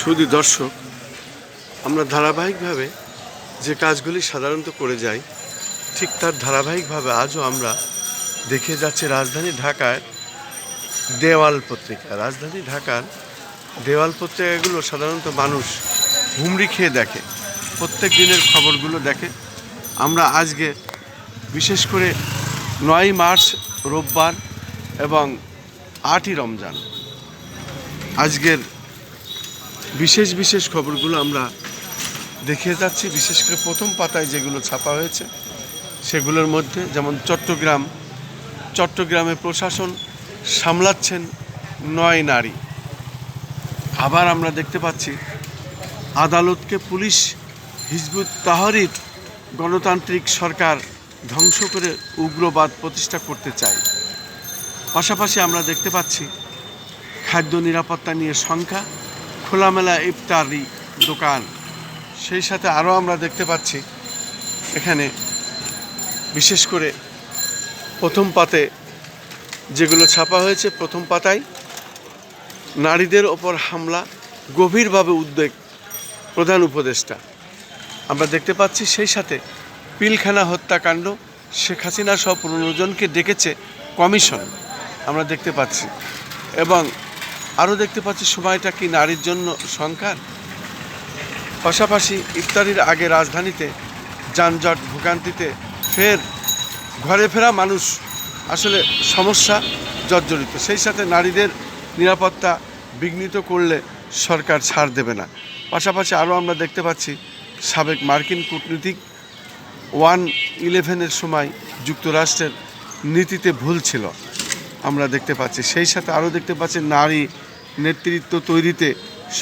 শুধু দর্শক আমরা ধারাবাহিকভাবে যে কাজগুলি সাধারণত করে যাই, ঠিক তার ধারাবাহিকভাবে আজও আমরা দেখে যাচ্ছে রাজধানী ঢাকার দেওয়াল পত্রিকা। রাজধানী ঢাকার দেওয়াল পত্রিকাগুলো সাধারণত মানুষ হুমড়ি খেয়ে দেখে, প্রত্যেক দিনের খবরগুলো দেখে। আমরা আজকে বিশেষ করে নয় মার্চ রোববার এবং আটই রমজান, আজকের বিশেষ বিশেষ খবরগুলো আমরা দেখিয়ে যাচ্ছি, বিশেষ করে প্রথম পাতায় যেগুলো ছাপা হয়েছে, সেগুলোর মধ্যে যেমন চট্টগ্রাম, চট্টগ্রামে প্রশাসন সামলাচ্ছেন নয় নারী। আবার আমরা দেখতে পাচ্ছি, আদালতকে পুলিশ হিজবুত তাহরির গণতান্ত্রিক সরকার ধ্বংস করে উগ্রবাদ প্রতিষ্ঠা করতে চায়। পাশাপাশি আমরা দেখতে পাচ্ছি, খাদ্য নিরাপত্তা নিয়ে সংখ্যা খোলামেলা ইফতারি দোকান। সেই সাথে আরও আমরা দেখতে পাচ্ছি এখানে, বিশেষ করে প্রথম পাতে যেগুলো ছাপা হয়েছে, প্রথম পাতায় নারীদের ওপর হামলা, গভীরভাবে উদ্বেগ প্রধান উপদেষ্টা। আমরা দেখতে পাচ্ছি সেই সাথে পিলখানা হত্যাকাণ্ড, শেখ হাসিনা সহ পনেরো ডেকেছে কমিশন, আমরা দেখতে পাচ্ছি। এবং আরও দেখতে পাচ্ছি সময়টা কি নারীর জন্য সংখ্যার? পাশাপাশি ইফতারির আগে রাজধানীতে যানজট ভোগান্তিতে ফের ঘরে ফেরা মানুষ আসলে সমস্যা জর্জরিত। সেই সাথে নারীদের নিরাপত্তা বিঘ্নিত করলে সরকার ছাড় দেবে না। পাশাপাশি আরও আমরা দেখতে পাচ্ছি, সাবেক মার্কিন কূটনীতিক ওয়ান ইলেভেনের সময় যুক্তরাষ্ট্রের নীতিতে ভুল ছিল। আমরা দেখতে পাচ্ছি, সেই সাথে আরও দেখতে পাচ্ছি নারী নেতৃত্ব তৈরিতে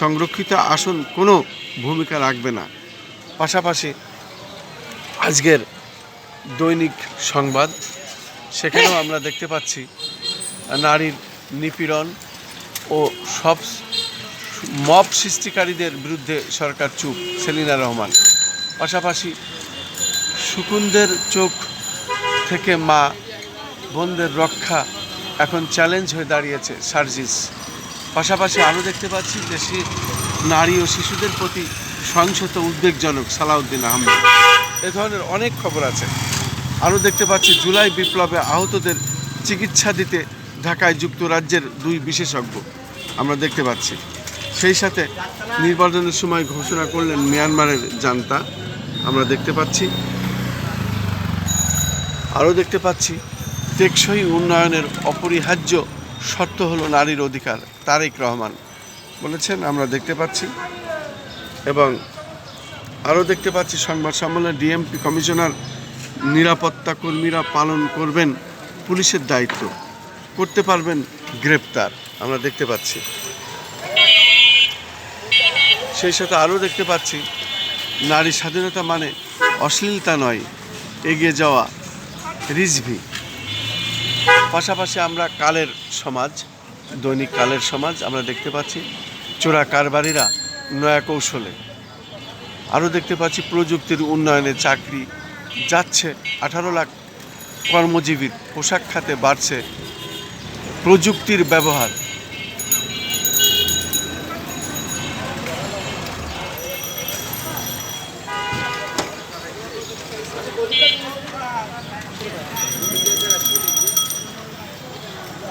সংরক্ষিত আসন কোনো ভূমিকা রাখবে না। পাশাপাশি আজকের দৈনিক সংবাদ, সেখানেও আমরা দেখতে পাচ্ছি নারীর নিপীড়ন ও সব মব সৃষ্টিকারীদের বিরুদ্ধে সরকার চুপ, সেলিনা রহমান। পাশাপাশি সুকুন্দের চোখ থেকে মা বোনদের রক্ষা এখন চ্যালেঞ্জ হয়ে দাঁড়িয়েছে সার্জিস। পাশাপাশি আরও দেখতে পাচ্ছি দেশে নারী ও শিশুদের প্রতি সহিংসত উদ্বেগজনক সালাউদ্দিন আহমেদ। এ ধরনের অনেক খবর আছে। আরও দেখতে পাচ্ছি জুলাই বিপ্লবে আহতদের চিকিৎসা দিতে ঢাকায় যুক্তরাজ্যের দুই বিশেষজ্ঞ। আমরা দেখতে পাচ্ছি। সেই সাথে নির্বাচনের সময় ঘোষণা করলেন মিয়ানমারের জান্তা। আমরা দেখতে পাচ্ছি। আরও দেখতে পাচ্ছি, টেকসই উন্নয়নের অপরিহার্য শর্ত হলো নারীর অধিকার, তারেক রহমান। বলেছেন, আমরা দেখতে পাচ্ছি। এবং আরও দেখতে পাচ্ছি, সংবাদ সম্মেলনে ডিএমপি কমিশনার নিরাপত্তা কর্মীরা পালন করবেন পুলিশের দায়িত্ব। করতে পারবেন গ্রেপ্তার, আমরা দেখতে পাচ্ছি। সেই সাথে আরও দেখতে পাচ্ছি, নারী স্বাধীনতা মানে অশ্লীলতা নয়, এগিয়ে যাওয়া, রিজভি। পাশাপাশি আমরা কালের সমাজ, দৈনিক কালের সমাজ আমরা দেখতে পাচ্ছি। চোরা কারবারিরা নয়া কৌশলে। আরও দেখতে পাচ্ছি প্রযুক্তির উন্নয়নে চাকরি যাচ্ছে। আঠারো লাখ কর্মজীবীর পোশাক খাতে বাড়ছে প্রযুক্তির ব্যবহার।